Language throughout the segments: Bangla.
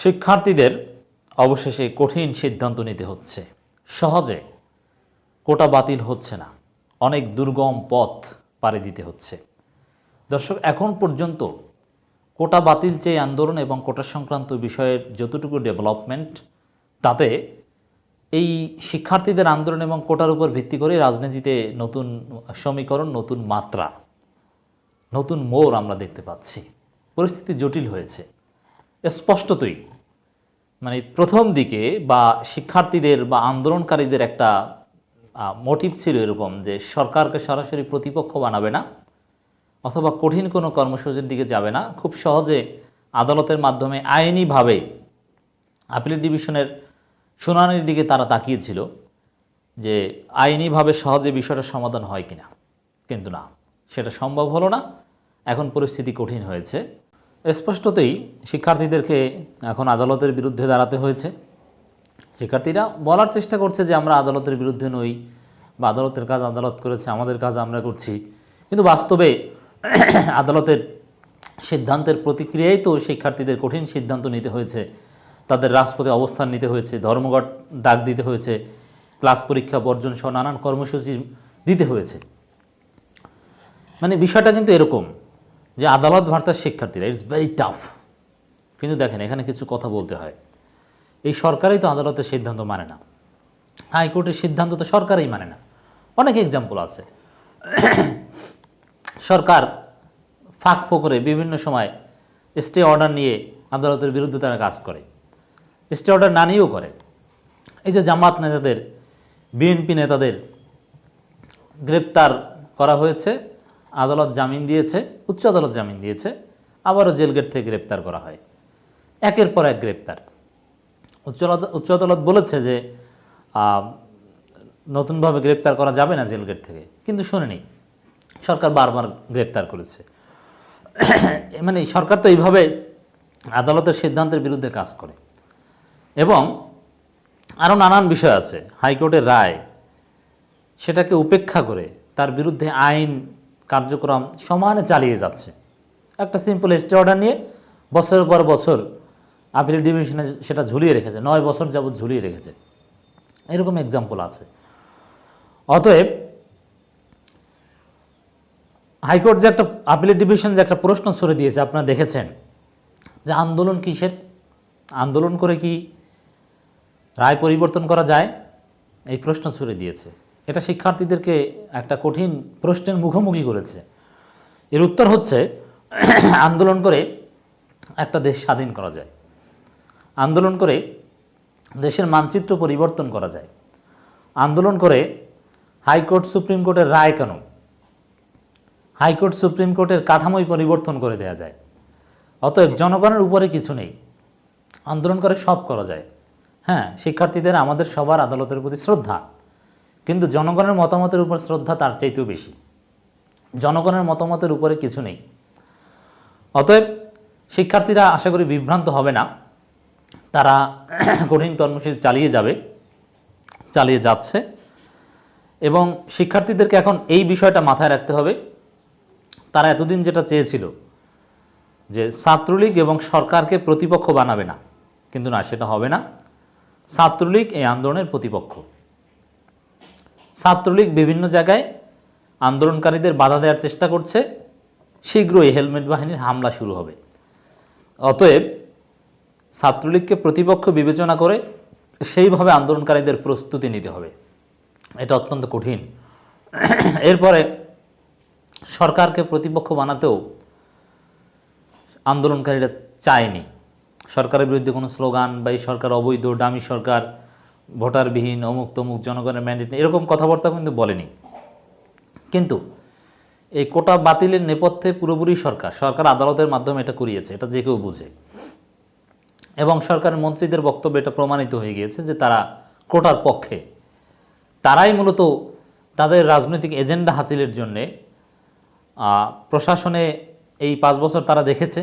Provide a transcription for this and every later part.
শিক্ষার্থীদের অবশেষে কঠিন সিদ্ধান্ত নিতে হচ্ছে। সহজে কোটা বাতিল হচ্ছে না। অনেক দুর্গম পথ পাড়ি দিতে হচ্ছে। দর্শক, এখন পর্যন্ত কোটা বাতিল চেয়ে আন্দোলন এবং কোটা সংক্রান্ত বিষয়ের যতটুকু ডেভেলপমেন্ট, তাতে এই শিক্ষার্থীদের আন্দোলন এবং কোটার উপর ভিত্তি করে রাজনীতিতে নতুন সমীকরণ, নতুন মাত্রা, নতুন মোড় আমরা দেখতে পাচ্ছি। পরিস্থিতি জটিল হয়েছে। স্পষ্টতই। মানে প্রথম দিকে বা শিক্ষার্থীদের বা আন্দোলনকারীদের একটা মোটিভ ছিল এরকম যে সরকারকে সরাসরি প্রতিপক্ষ বানাবে না অথবা কঠিন কোনো কর্মসূচির দিকে যাবে না। খুব সহজে আদালতের মাধ্যমে আইনিভাবে আপিলেট ডিভিশনের শুনানির দিকে তারা তাকিয়েছিল যে আইনিভাবে সহজে বিষয়টা সমাধান হয় কিনা। কিন্তু না, সেটা সম্ভব হলো না। এখন পরিস্থিতি কঠিন হয়েছে। স্পষ্টতই শিক্ষার্থীদেরকে এখন আদালতের বিরুদ্ধে দাঁড়াতে হয়েছে। শিক্ষার্থীরা বলার চেষ্টা করছে যে আমরা আদালতের বিরুদ্ধে নই বা আদালতের কাজ আদালত করেছে, আমাদের কাজ আমরা করছি। কিন্তু বাস্তবে আদালতের সিদ্ধান্তের প্রতিক্রিয়ায় তো শিক্ষার্থীদের কঠিন সিদ্ধান্ত নিতে হয়েছে। তাদের রাজপথে অবস্থান নিতে হয়েছে, ধর্মঘট ডাক দিতে হয়েছে, ক্লাস পরীক্ষা, বর্জন সহ নানান কর্মসূচি দিতে হয়েছে। মানে বিষয়টা কিন্তু এরকম। যে আদালত ভার্সাস শিক্ষার্থীরা ইটস ভেরি টাফ কিন্তু দেখেন, এখানে কিছু কথা বলতে হয়। এই সরকারই তো আদালতের সিদ্ধান্ত মানে না। হাইকোর্টের সিদ্ধান্ত তো সরকারই মানে না। অনেক এক্সাম্পল আছে। সরকার ফাঁক ফোকরে বিভিন্ন সময় স্টে অর্ডার নিয়ে আদালতের বিরুদ্ধে তারা কাজ করে। স্টে অর্ডার না নিয়েও করে। এই যে জামাত নেতাদের, বিএনপি নেতাদের গ্রেপ্তার করা হয়েছে। আদালত জামিন দিয়েছে, উচ্চ আদালত জামিন দিয়েছে, আবারও জেল গেট থেকে গ্রেপ্তার করা হয়। একের পর এক গ্রেপ্তার। উচ্চ উচ্চ আদালত বলেছে যে নতুনভাবে গ্রেপ্তার করা যাবে না জেল গেট থেকে, কিন্তু শুনেনি। সরকার বারবার গ্রেপ্তার করেছে। মানে সরকার তো এইভাবে আদালতের সিদ্ধান্তের বিরুদ্ধে কাজ করে। এবং আরও নানান বিষয় আছে। হাইকোর্টের রায়, সেটাকে উপেক্ষা করে তার বিরুদ্ধে আইন কার্যক্রম সমানে চালিয়ে যাচ্ছে। একটা সিম্পল স্টে অর্ডার নিয়ে বছরের পর বছর আপিল ডিভিশনে সেটা ঝুলিয়ে রেখেছে, নয় বছর যাবৎ ঝুলিয়ে রেখেছে। এরকম এক্সাম্পল আছে। অতএব হাইকোর্ট যে একটা আপিলেট ডিভিশন যে একটা প্রশ্ন ছড়ে দিয়েছে, আপনারা দেখেছেন যে আন্দোলন কিসের? আন্দোলন করে কি রায় পরিবর্তন করা যায়? এই প্রশ্ন ছুড়ে দিয়েছে। এটা শিক্ষার্থীদেরকে একটা কঠিন প্রশ্নের মুখোমুখি করেছে। এর উত্তর হচ্ছে, আন্দোলন করে একটা দেশ স্বাধীন করা যায়। আন্দোলন করে দেশের মানচিত্র পরিবর্তন করা যায়। আন্দোলন করে হাইকোর্ট, সুপ্রিম কোর্টের রায় কেন? হাইকোর্ট, সুপ্রিম কোর্টের কাঠামোই পরিবর্তন করে দেয়া যায়। অতএব জনগণের উপরে কিছু নেই। আন্দোলন করে সব করা যায়। হ্যাঁ শিক্ষার্থীদের আমাদের সবার আদালতের প্রতি শ্রদ্ধা। কিন্তু জনগণের মতামতের উপর শ্রদ্ধা তার চাইতেও বেশি। জনগণের মতামতের উপরে কিছু নেই। অতএব শিক্ষার্থীরা আশা করি বিভ্রান্ত হবে না। তারা কঠিন কর্মসূচি চালিয়ে যাবে, চালিয়ে যাচ্ছে এবং শিক্ষার্থীদেরকে এখন এই বিষয়টা মাথায় রাখতে হবে। তারা এতদিন যেটা চেয়েছিল যে ছাত্রলীগ এবং সরকারকে প্রতিপক্ষ বানাবে না, কিন্তু না, সেটা হবে না। ছাত্রলীগ এই আন্দোলনের প্রতিপক্ষ। ছাত্রলীগ বিভিন্ন জায়গায় আন্দোলনকারীদের বাধা দেওয়ার চেষ্টা করছে। শীঘ্রই হেলমেট বাহিনীর হামলা শুরু হবে। অতএব ছাত্রলীগকে প্রতিপক্ষ বিবেচনা করে সেইভাবে আন্দোলনকারীদের প্রস্তুতি নিতে হবে। এটা অত্যন্ত কঠিন। এরপরে সরকারকে প্রতিপক্ষ বানাতেও আন্দোলনকারীরা চায়নি। সরকারের বিরুদ্ধে কোনো স্লোগান বা এই সরকার অবৈধ ডামি সরকার ভোটারবিহীন, অমুক তমুক জনগণের ম্যান্ডেট নেই এরকম কথাবার্তা কিন্তু বলেনি। কিন্তু এই কোটা বাতিলের নেপথ্যে পুরোপুরি সরকার সরকার আদালতের মাধ্যমে এটা করিয়েছে, এটা যে কেউ বুঝে। এবং সরকারের মন্ত্রীদের বক্তব্য এটা প্রমাণিত হয়ে গিয়েছে যে তারা কোটার পক্ষে, তারাই মূলত তাদের রাজনৈতিক এজেন্ডা হাসিলের জন্যে প্রশাসনে এই পাঁচ বছর তারা দেখেছে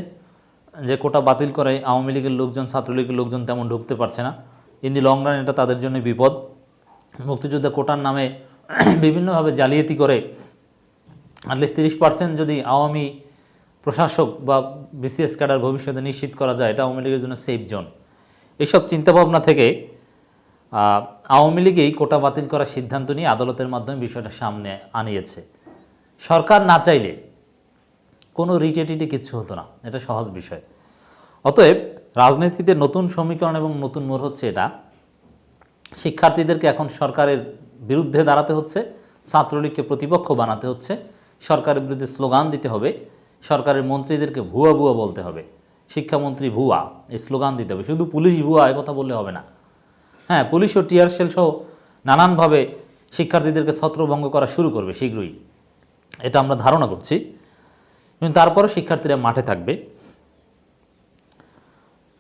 যে কোটা বাতিল করে আওয়ামী লীগের লোকজন, ছাত্রলীগের লোকজন তেমন ঢুকতে পারছে না। ইন দি লং রান এটা তাদের জন্য বিপদ। মুক্তিযুদ্ধে কোটার নামে বিভিন্নভাবে জালিয়াতি করে অ্যাটলিস্ট তিরিশ পার্সেন্ট যদি আওয়ামী প্রশাসক বা বিসিএস ক্যাডার ভবিষ্যতে নিশ্চিত করা যায়, এটা আওয়ামী লীগের জন্য সেফ জোন এইসব চিন্তাভাবনা থেকে আওয়ামী লীগেই কোটা বাতিল করার সিদ্ধান্ত নিয়ে আদালতের মাধ্যমে বিষয়টা সামনে আনিয়েছে। সরকার না চাইলে কোনো রিটে টিটে কিচ্ছু হতো না। এটা সহজ বিষয়। অতএব রাজনীতিতে নতুন সমীকরণ এবং নতুন মোড় হচ্ছে এটা। শিক্ষার্থীদেরকে এখন সরকারের বিরুদ্ধে দাঁড়াতে হচ্ছে, ছাত্রলীগকে প্রতিপক্ষ বানাতে হচ্ছে, সরকারের বিরুদ্ধে স্লোগান দিতে হবে, সরকারের মন্ত্রীদেরকে ভুয়া ভুয়া বলতে হবে, শিক্ষামন্ত্রী ভুয়া, এই স্লোগান দিতে হবে, শুধু পুলিশ ভুয়া এ কথা বললে হবে না। হ্যাঁ পুলিশ ও টিয়ার সেল সহ নানানভাবে শিক্ষার্থীদেরকে ছত্রভঙ্গ করা শুরু করবে শীঘ্রই, এটা আমরা ধারণা করছি। কিন্তু তারপরে শিক্ষার্থীরা মাঠে থাকবে।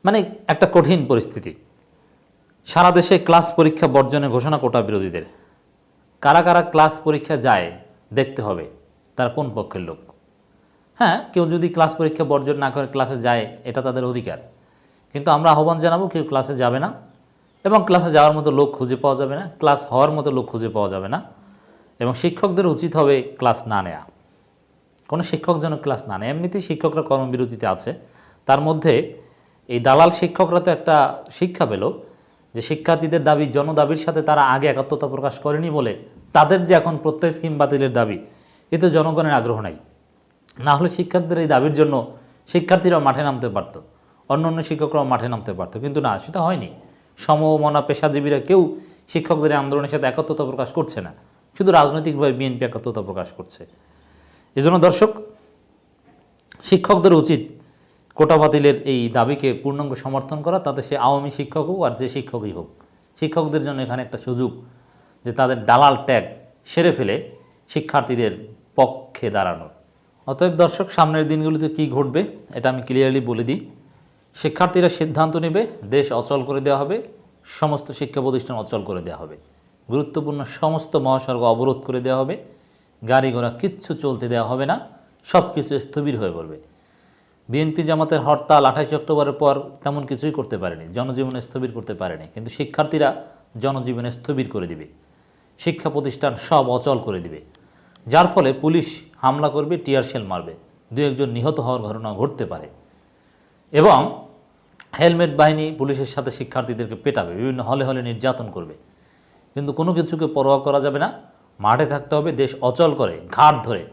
মানে একটা কঠিন পরিস্থিতি। সারা দেশে ক্লাস পরীক্ষা বর্জনের ঘোষণা কোটা বিরোধীদের। কারা কারা ক্লাস পরীক্ষা যায়, দেখতে হবে তার কোন পক্ষের লোক। হ্যাঁ কেউ যদি ক্লাস পরীক্ষা বর্জন না করে ক্লাসে যায়, এটা তাদের অধিকার। কিন্তু আমরা আহ্বান জানাব, কেউ ক্লাসে যাবে না এবং ক্লাসে যাওয়ার মতো লোক খুঁজে পাওয়া যাবে না, ক্লাস হওয়ার মতো লোক খুঁজে পাওয়া যাবে না এবং শিক্ষকদের উচিত হবে ক্লাস না নেওয়া কোনো শিক্ষক যেন ক্লাস না নেয়, এমনিতেই শিক্ষকরা কর্মবিরতিতে আছে। তার মধ্যে এই দালাল শিক্ষকরা তো একটা শিক্ষা পেল যে শিক্ষার্থীদের দাবি, জনদাবির সাথে তারা আগে একাত্মতা প্রকাশ করেনি বলে তাদের যে এখন প্রত্যয় স্কিম বাতিলের দাবি এতে জনগণের আগ্রহ নাই। না হলে শিক্ষার্থীদের এই দাবির জন্য শিক্ষার্থীরাও মাঠে নামতে পারত অন্য অন্য শিক্ষকরাও মাঠে নামতে পারত। কিন্তু না, সেটা হয়নি। সমমনা পেশাজীবীরা কেউ শিক্ষকদের আন্দোলনের সাথে একত্রতা প্রকাশ করছে না। শুধু রাজনৈতিকভাবে বিএনপি একত্রতা প্রকাশ করছে। এজন্য দর্শক, শিক্ষকদের উচিত কোটা বাতিলের এই দাবিকে পূর্ণাঙ্গ সমর্থন করা তাতে সে আওয়ামী শিক্ষক হোক আর যে শিক্ষকই হোক, শিক্ষকদের জন্য এখানে একটা সুযোগ যে তাদের দালাল ট্যাগ সেরে ফেলে শিক্ষার্থীদের পক্ষে দাঁড়ানোর। অতএব দর্শক, সামনের দিনগুলিতে কী ঘটবে এটা আমি ক্লিয়ারলি বলে দিই। শিক্ষার্থীরা সিদ্ধান্ত নেবে, দেশ অচল করে দেওয়া হবে, সমস্ত শিক্ষা প্রতিষ্ঠান অচল করে দেওয়া হবে। গুরুত্বপূর্ণ সমস্ত মহাসড়ক অবরোধ করে দেওয়া হবে, গাড়ি ঘোড়া কিচ্ছু চলতে দেওয়া হবে না সব কিছু স্থবির হয়ে পড়বে। বিএনপি জামাতের হরতাল আঠাশে অক্টোবরের পর তেমন কিছুই করতে পারেনি, জনজীবনে স্থবির করতে পারেনি। কিন্তু শিক্ষার্থীরা জনজীবনে স্থবির করে দিবে। শিক্ষা প্রতিষ্ঠান সব অচল করে দিবে। যার ফলে পুলিশ হামলা করবে, টিয়ার শেল মারবে। দু একজন নিহত হওয়ার ঘটনা ঘটতে পারে। এবং হেলমেট বাহিনী পুলিশের সাথে শিক্ষার্থীদেরকে পেটাবে, বিভিন্ন হলে হলে নির্যাতন করবে। কিন্তু কোনো কিছুকে পরোয়া করা যাবে না। মাঠে থাকতে হবে, দেশ অচল করে, ঘাট ধরে।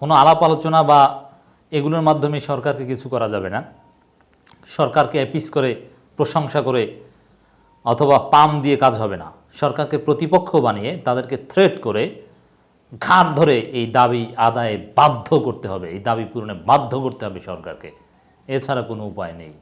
কোনো আলাপ আলোচনা বা এগুলোর মাধ্যমে সরকারকে কিছু করা যাবে না। সরকারকে অ্যাপিস করে, প্রশংসা করে অথবা পাম দিয়ে কাজ হবে না। সরকারকে প্রতিপক্ষ বানিয়ে তাদেরকে থ্রেট করে ঘাট ধরে এই দাবি আদায়ে বাধ্য করতে হবে, এই দাবি পূরণে বাধ্য করতে হবে সরকারকে। এছাড়া কোনো উপায় নেই।